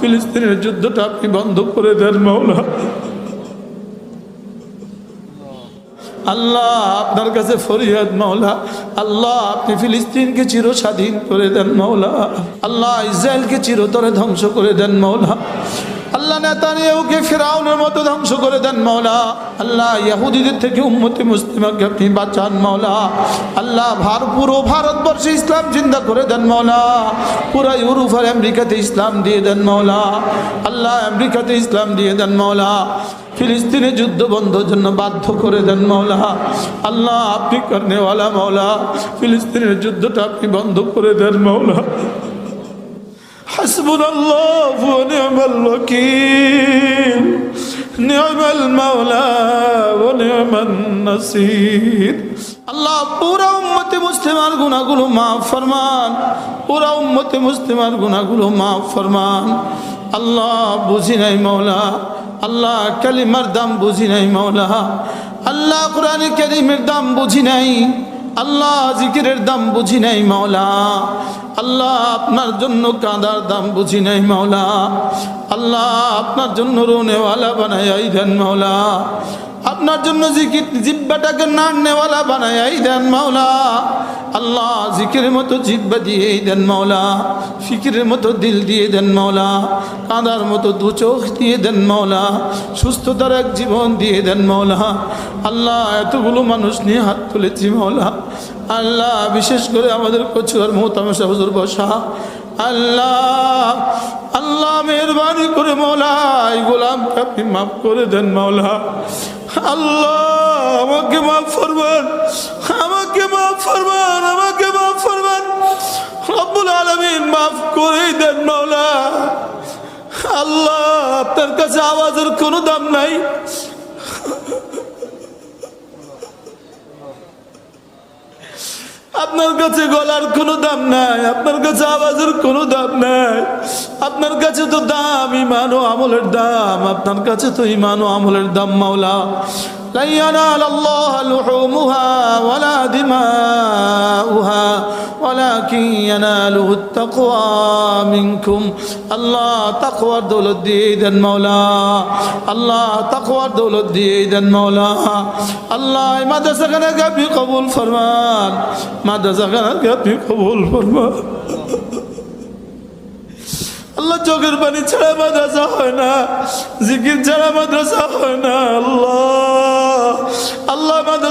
ফিলিস্তিনের যুদ্ধটা আপনি বন্ধ করে দেন মৌলা আল্লাহ আপনার কাছে ফরিয়াদ, মাওলা। আল্লাহ আপনি ফিলিস্তিনকে চির স্বাধীন করে দেন, মাওলা। আল্লাহ ইসরায়েলকে চিরতরে ধ্বংস করে দেন, মাওলা। আল্লাহ নেতানিয়াহুকে ফেরাউনের মতো ধ্বংস করে দেন, মাওলা। আল্লাহ ইয়াহুদিদের থেকে উম্মতি মুসলিমাকে আপনি বাঁচান, মাওলা। আল্লাহ ভার পুরো ভারতবর্ষে ইসলাম চিন্তা করে দেন, মাওলা। পুরো ইউরোপ আর আমেরিকাতে ইসলাম দিয়ে দেন, মাওলা। আল্লাহ আমেরিকাতে ইসলাম দিয়ে দেন, মাওলা। ফিলিস্তিনে যুদ্ধ বন্ধের জন্য বাধ্য করে দেন, মাওলা। আল্লাহ আপনি কর্নেওয়ালা মৌলা ফিলিস্তিনের যুদ্ধটা আপনি বন্ধ করে দেন হাসবুনাল্লাহু ওয়া নি'মাল ওয়াকিল নি'মাল মাওলা ওয়া নি'মান নাসির আল্লাহ, পুরো উম্মতে মুসলিমার গুনাহগুলো মাফ ফরমান। পুরো উম্মতে মুসলিমার গুনাহগুলো মাফ ফরমান। আল্লাহ, বুঝি নাই মাওলা। আল্লাহ, কালিমার দাম বুঝি নাই মাওলা। আল্লাহ, কোরআন কারিমের দাম বুঝি নাই। আল্লাহ জিকিরের দাম বুঝি নাই মাওলা। আল্লাহ আপনার জন্য কাঁদার দাম বুঝি নাই মাওলা। আল্লাহ আপনার জন্য রোনেওয়ালা বানাই দেন মাওলা। আপনার জন্য জিকির জিব্বাটাকে নাড়নেওয়ালা বানাই দেন মাওলা। আল্লাহ জিকিরের মতো জিব্বা দিয়ে দেন মাওলা ফিকিরের মতো দিল দিয়ে দেন মাওলা, কাঁদার মতো দু চোখ দিয়ে দেন মাওলা, সুস্থতার এক জীবন দিয়ে দেন মাওলা। আল্লাহ এতগুলো মানুষ নিয়ে হাত তুলেছি মাওলা। আল্লাহ বিশেষ করে আমাদের কচুয়ার মোহতামশা হুজুর বসা। আল্লাহ আল্লাহ মেহরবানি করে মৌলা এই গোলামকে আপনি মাফ করে দেন মাওলা। আল্লাহ, আমাকে মাফ ফরমান আমাকে মাফ ফরমান আমাকে মাফ ফরমান রব্বুল আলমিন মাফ করেই দেন মাওলা। আল্লাহ, আপনার কাছে আওয়াজের কোনো দাম নাই। আপনার কাছে গলার কোনো দাম নাই, আপনার কাছে আওয়াজের কোনো দাম নাই। আপনার কাছে তো দাম ইমান ও আমলের দাম আপনার কাছে তো ইমান ও আমলের দাম মাওলা لن ينال الله لحومها ولا دماؤها ولكن يناله التقوى منكم الله تقوى دولت ديدا مولا الله تقوى دولت ديدا مولا الله ماذا سكنك بقبول فرمان ماذا سكنك بقبول فرمان আল্লাহ চোখের পানি ছাড়া মাদ্রাসা হয় না জিকির ছাড়া মাদ্রাসা হয় না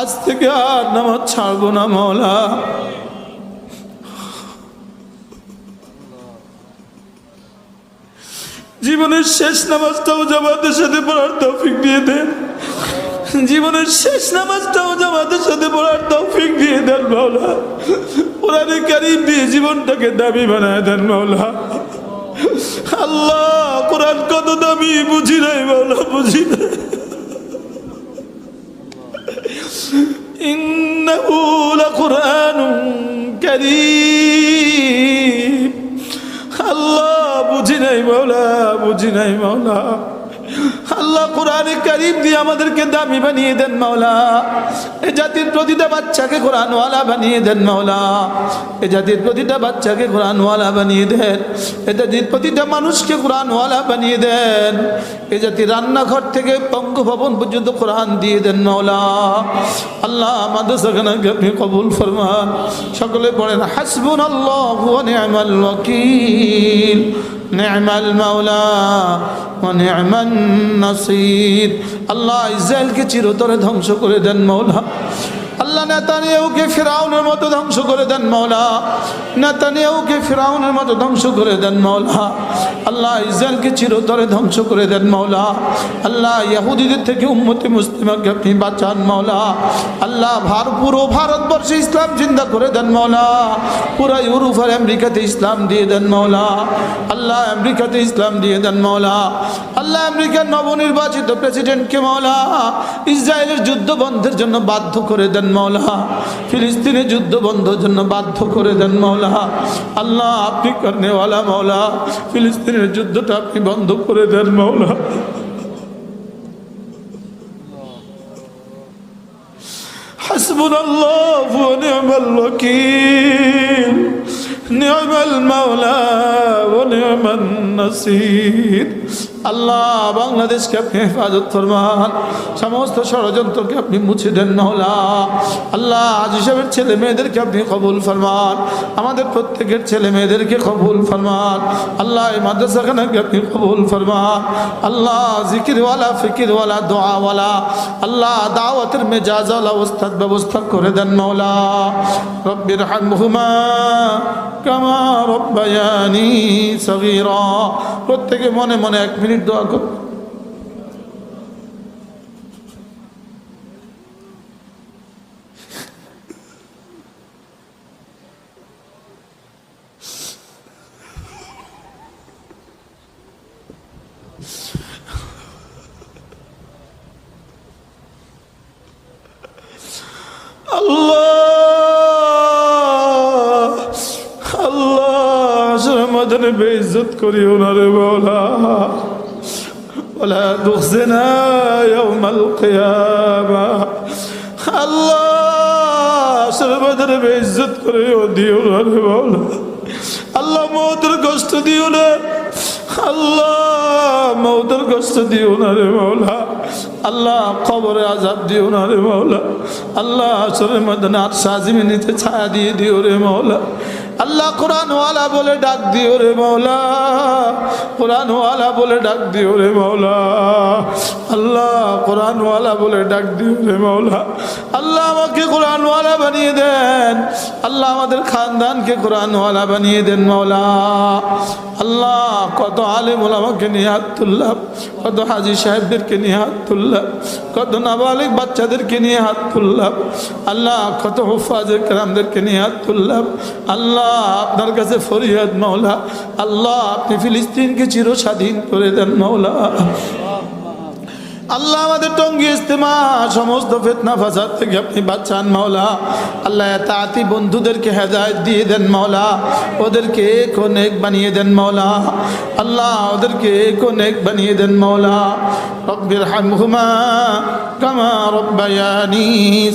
আজ থেকে আর নামাজ ছাড়বো না মাওলা জীবনের শেষ নামাজটাও জামাতের সাথে পড়ার তৌফিক দিয়ে দেন। জীবনের শেষ নামাজটাও জামাতের সাথে পড়ার তৌফিক দিয়ে দেন মাওলা কোরআনে কারিম দিয়ে জীবনটাকে দাবি বানায় দেন মাওলা আল্লাহ, কোরআন কত দামি বুঝি নাই মাওলা বুঝি নাই। إنه لقرآن كريم আল্লাহ বুঝি নাই মাওলা বুঝি নাই মাওলা আল্লাহ কোরআনে করিম দিয়ে আমাদেরকে দামি বানিয়ে দেন মাওলা। এ জাতির প্রতিটা বাচ্চাকে কোরআনওয়ালা বানিয়ে দেন মাওলা। এ জাতির প্রতিটা বাচ্চাকে কোরআনওয়ালা বানিয়ে দেন। এ জাতির প্রতিটা মানুষকে কোরআনওয়ালা বানিয়ে দেন। এ জাতির রান্নাঘর থেকে পঙ্গভবন পর্যন্ত কোরআন দিয়ে দেন মাওলা। আল্লাহ আমাদের সেখানে আপনি কবুল ফরমান। সকলে পড়েন হাসবুন আল্লাহ নি'মাল ওয়াকিল। نعم المولى ونعم النصير আল্লাহ ইসরায়েলকে চিরতরে ধ্বংস করে দেন মৌলা আল্লাহ ফেরাউনের মতো ধ্বংস করে দেন মৌলা নেতানিয়াহুকে ফেরাউনের মতো ধ্বংস করে দেন মৌলা আল্লাহ ইসরায়েলকে চিরতরে ধ্বংস করে দেন মৌলা আল্লাহ ইয়াহুদিদের থেকে উম্মতি মুসলিমাকে আপনি বাঁচান মৌলা আল্লাহ ভার পুরো ভারতবর্ষে ইসলাম চিন্তা করে দেন মৌলা পুরো ইউরোপ আর আমেরিকাতে ইসলাম দিয়ে দেন মৌলা আল্লাহ আমেরিকাতে ইসলাম দিয়ে দেন মৌলা আল্লাহ আমেরিকার নবনির্বাচিত প্রেসিডেন্টকে মৌলা ইসরায়েলের যুদ্ধ বন্ধের জন্য বাধ্য করে দেন মৌলা ফিলিস্তিনের যুদ্ধ বন্ধের জন্য বাধ্য করে দেন মৌলা আল্লাহ আপনি কর্নেওয়ালা মৌলা ফিলিস্তিনের যুদ্ধটা আপনি বন্ধ করে দেন মৌলা حسبنا الله ونعم الوكيل نعم المولى ونعم النصير আল্লাহ, বাংলাদেশকে আপনি হেফাজত ফরমান। সমস্ত ষড়যন্ত্রকে আপনি মুছে দেন মহলা আল্লাহ, আজ ছেলে মেয়েদেরকে আপনি কবুল ফরমান। আমাদের প্রত্যেকের ছেলে মেয়েদেরকে কবুল ফরমান। আল্লাহ, এই মাদ্রাসাখানাকে আপনি কবুল ফরমান। আল্লাহ, জিকিরওয়ালা, ফিকিরওয়ালা, দোয়াওয়ালা। আল্লাহ, দাওয়াতের মেজাজওয়ালা ওস্তাদ ব্যবস্থা করে দেন মৌলা রব্বির হামহুমা কামা রব্বায়ানি সগীরা। প্রত্যেকে মনে মনে এক মিনিট দোয়া কর আল্লাহ আল্লাহ বেইজ্জত করিও না রে বলা ولا تخزنا يوم القيامة আল্লাহ আসলে মাদানে বেইজ্জত করিও দিও না রে বলা আল্লাহ মৌতের কষ্ট দিও না আল্লাহ মৌতের কষ্ট দিও না রে মৌলা আল্লাহ কবরে আজাব দিও না রে মৌলা আল্লাহ আসলে মদন আর সাজিমিনিতে ছায়া দিয়ে দিও রে মৌলা আল্লাহ কোরআনওয়ালা বলে ডাক দিও রে মৌলা কোরআনওয়ালা বলে ডাক দিও রে মৌলা আল্লাহ কোরআনওয়ালা বলে ডাক রে মৌলা আল্লাহ আমাকে কোরআনওয়ালা বানিয়ে দেন। আল্লাহ আমাদের খানদানকে কোরআনওয়ালা বানিয়ে দেন মৌলা আল্লাহ, কত আলেম আমাকে নিয়ে হাত তুললাম, কত হাজি সাহেবদেরকে নিয়ে হাত তুললাম, কত নাবালিক বাচ্চাদেরকে নিয়ে হাত তুললাম। আল্লাহ, কত হুফাজের কালামদেরকে নিয়ে হাত তুললাম। আল্লাহ, আপনার কাছে ফরিয়াদ মৌলা আল্লাহ, আপনি ফিলিস্তিনকে চির স্বাধীন করে দেন মৌলা আল্লাহ আমাদের টঙ্গি ইস্তেমা সমস্ত ফেতনা, ফাসাদ থেকে আপনি বাচ্চান মাওলা। আল্লাহ তাঁতি বন্ধুদেরকে হেদায়ত দিয়ে দেন মাওলা। ওদেরকে কোনেক বানিয়ে দেন মাওলা। আল্লাহ ওদেরকে কোনেক বানিয়ে দেন মাওলা। রব্বির হামহুমা কামা রব্বায়ানি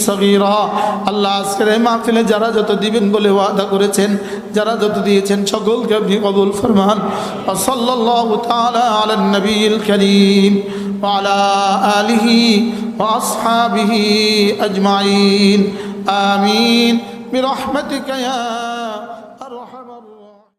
সগীরা। আল্লাহ আজকের এই মাহফিলে যারা যত দিবেন বলে ওয়াদা করেছেন, যারা যত দিয়েছেন সকলকে আপনি কবুল ফরমান। সাল্লাল্লাহু তাআলা আলা নবীল করিম। وعلى آله وأصحابه أجمعين. آمين. برحمتك يا